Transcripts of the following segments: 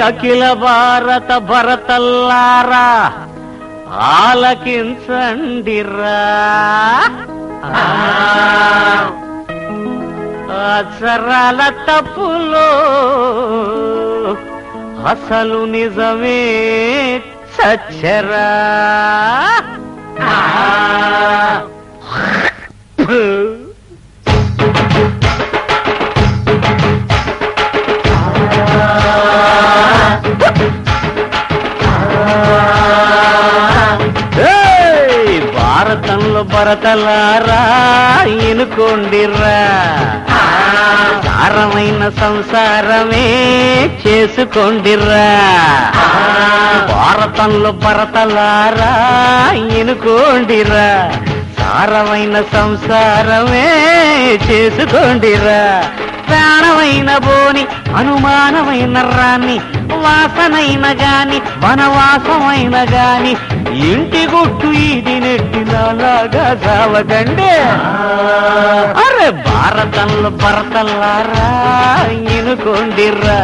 అఖిల భారత భరతల్లారా ఆలకించండిరా. అక్షరాల తప్పులో అసలు నిజమే సచ్చరా. భారతంలో భరతలారా ఎనుకోండిరా సారమైన సంసారమే చేసుకోండిర్రా. భారతంలో భరతలారా ఎనుకోండిరా సారమైన సంసారమే చేసుకోండిరా ప్రాణమైన బోని అనుమానమైన రాణి వాసనైన గాని వనవాసమైన గాని ఇంటి గుట్టు ఇది నెట్టినలాగా సావకండి అరే భారతంలో భరతల్లారా ఇనుకోండిర్రా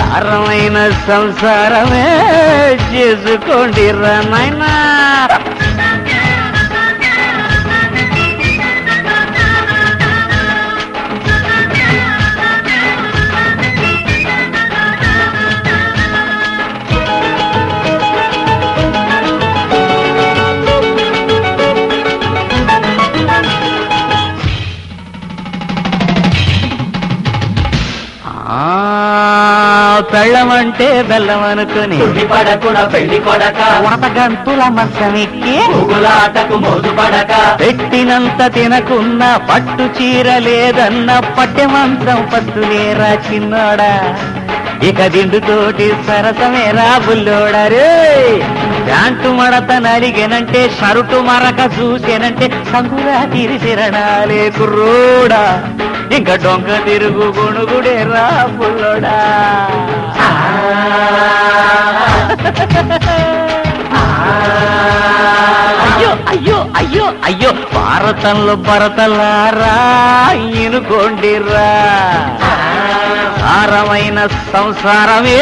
సారమైన సంసారమే చేసుకోండిర్రా నాయనా. ఆ, పెళ్ళమంటే బెల్లం అనుకుని పడకుడ పెళ్ళి కొడక. ఉడత గంతుల మంచం ఎక్కి పువ్వులాటకు మోజు పడక. పెట్టినంత తినకున్న పట్టు చీర లేదన్న పట్టె మంచం పట్టులేరా చిన్నోడా? ఇక దిండుతోటి సరసమేరా బుల్లోడరే ప్యాంటు మడత నలిగెనంటే షరుటు మరక చూసేనంటే సంగురా తిరిసిరణాలే కుర్రోడా. ఇంకా డొంక తిరుగు గుణుగుడేరా బుల్లోడా. అయ్యో అయ్యో అయ్యో అయ్యో భారతంలో భరతలారా ఇనుకోండిరా సారమైన సంసారమే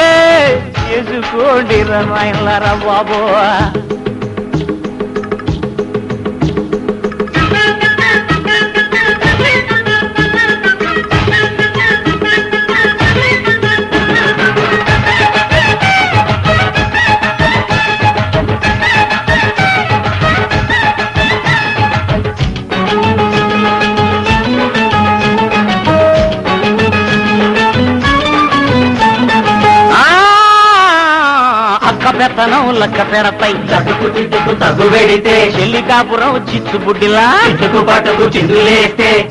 చేసుకోండిరా నాయనలారా బాబు పెత్తనం లక్క పెడతాయి చెల్లి కాపురం చిచ్చుబుడ్డిలా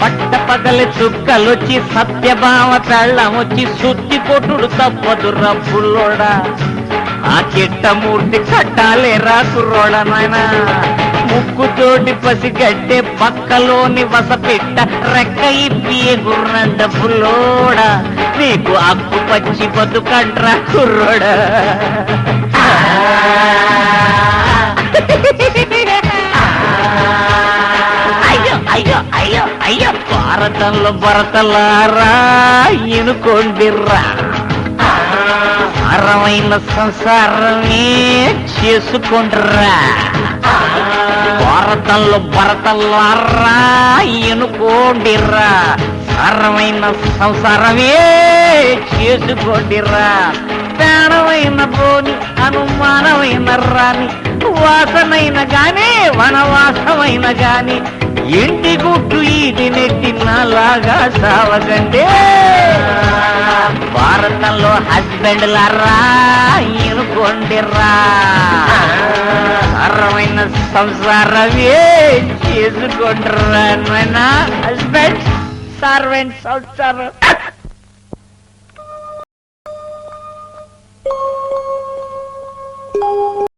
పట్ట పగలి చుక్కలొచ్చి సత్యభామ పెళ్ళమొచ్చి సుత్తి కొట్టుడు తప్పదు రబ్బుల్లోడా ఆ చిట్టమూర్తి కట్టాలే రాకురోడ నాయన. ముక్కుతోటి పసిగట్టే పక్కలోని వసపెట్ట రెక్క ఇప్పి గుర్రం డబ్బులోడా. నీకు అక్కు పచ్చి బతుకంట్రా కుర్రోడా. అయ్యో అయ్యో అయ్యో అయ్యో. భారతంలో భరతలారా ఎనుకోండిర్రా సారమైన సంసారమే చేసుకుంటురా భారతంలో భరతలారా ఎనుకోండిర్రా సారమైన సంసారమే చేసుకోండిరా. ప్రాణమైన పోని అనుమానమైన రాని వాసనైన గానే వనవాసమైన గాని. ఇంటి గుట్టు ఈది నెట్టినలాగా సావగండే భారతంలో హస్బెండ్ లారా ఎనుకోండిరా సారమైన సంసారమే చేసుకోండిరా నాయనా? హస్బెండ్ సర్వెంట్ సంసారం.